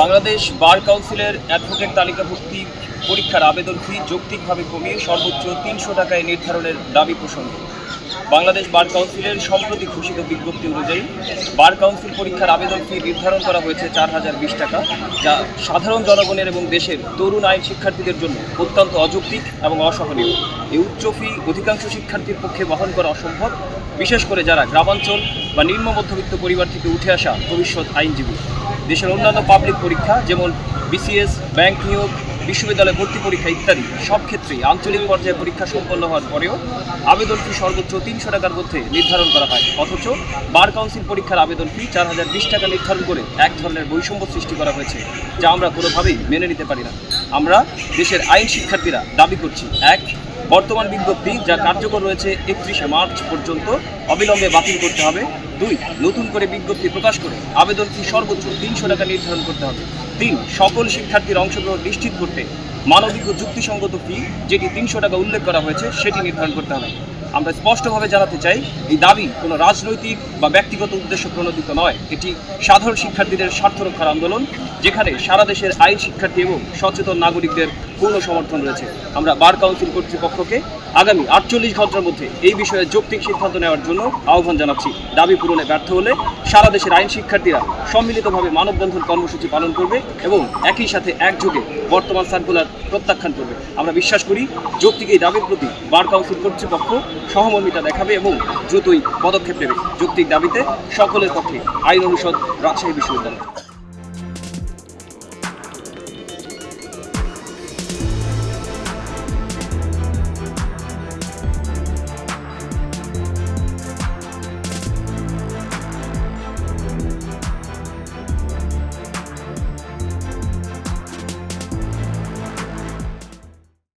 বাংলাদেশ বার কাউন্সিলের অ্যাডভোকেট তালিকাভুক্তি পরীক্ষার আবেদন ফি যৌক্তিকভাবে কমিয়ে সর্বোচ্চ তিনশো টাকায় নির্ধারণের দাবি প্রসঙ্গে। বাংলাদেশ বার কাউন্সিলের সম্প্রতি ঘোষিত বিজ্ঞপ্তি অনুযায়ী বার কাউন্সিল পরীক্ষার আবেদন ফি নির্ধারণ করা হয়েছে চার হাজার বিশ টাকা, যা সাধারণ জনগণের এবং দেশের তরুণ আইন শিক্ষার্থীদের জন্য অত্যন্ত অযৌক্তিক এবং অসহনীয়। এই উচ্চ ফি অধিকাংশ শিক্ষার্থীর পক্ষে বহন করা অসম্ভব, বিশেষ করে যারা গ্রামাঞ্চল বা নিম্ন মধ্যবিত্ত পরিবার থেকে উঠে আসা ভবিষ্যৎ আইনজীবী। দেশের অন্যান্য পাবলিক পরীক্ষা, যেমন বিসিএস ব্যাংক নিয়োগ বিশ্ববিদ্যালয় ভর্তি পরীক্ষা ইত্যাদি, সব ক্ষেত্রে আঞ্চলিক পর্যায়ে পরীক্ষা সম্পন্ন হওয়ার পরেও আবেদন ফি সর্বোচ্চ তিনশো টাকার মধ্যে নির্ধারণ করা হয়। অথচ বার কাউন্সিল পরীক্ষার আবেদন ফি চার হাজার বিশ টাকা নির্ধারণ করে এক ধরনের বৈষম্য সৃষ্টি করা হয়েছে, যা আমরা কোনোভাবেই মেনে নিতে পারি না। আমরা দেশের আইন শিক্ষার্থীরা দাবি করছি, এক বর্তমান বিজ্ঞপ্তি যা কার্যকর রয়েছে একত্রিশে মার্চ পর্যন্ত অবিলম্বে বাতিল করতে হবে। দুই, নতুন করে বিজ্ঞপ্তি প্রকাশ করে আবেদন ফি সর্বোচ্চ তিনশো টাকা নির্ধারণ করতে হবে। তিন, সকল শিক্ষার্থীর অংশগ্রহণ নিশ্চিত করতে মানবিক ও যুক্তিসঙ্গত ফি, যেটি তিনশো টাকা উল্লেখ করা হয়েছে, সেটি নির্ধারণ করতে হবে। আমরা স্পষ্টভাবে জানাতে চাই, এই দাবি কোনো রাজনৈতিক বা ব্যক্তিগত উদ্দেশ্য প্রণোদিত নয়। এটি সাধারণ শিক্ষার্থীদের স্বার্থ রক্ষার আন্দোলন, যেখানে সারা দেশের আইন শিক্ষার্থী এবং সচেতন নাগরিকদের পূর্ণ সমর্থন রয়েছে। আমরা বার কাউন্সিল কর্তৃপক্ষকে আগামী আটচল্লিশ ঘণ্টার মধ্যে এই বিষয়ে যৌক্তিক সিদ্ধান্ত নেওয়ার জন্য আহ্বান জানাচ্ছি। দাবি পূরণে ব্যর্থ হলে সারা দেশের আইন শিক্ষার্থীরা সম্মিলিতভাবে মানববন্ধন কর্মসূচি পালন করবে এবং একই সাথে একযোগে বর্তমান সার্কুলার প্রত্যাখ্যান করবে। আমরা বিশ্বাস করি যৌক্তিক এই দাবির প্রতি বার কাউন্সিল কর্তৃপক্ষ সহমর্মিতা দেখাবে এবং দ্রুতই পদক্ষেপ নেবে। যৌক্তিক দাবিতে সকলের পক্ষে আইন অনুষদ রাজশাহী বিশ্ববিদ্যালয়।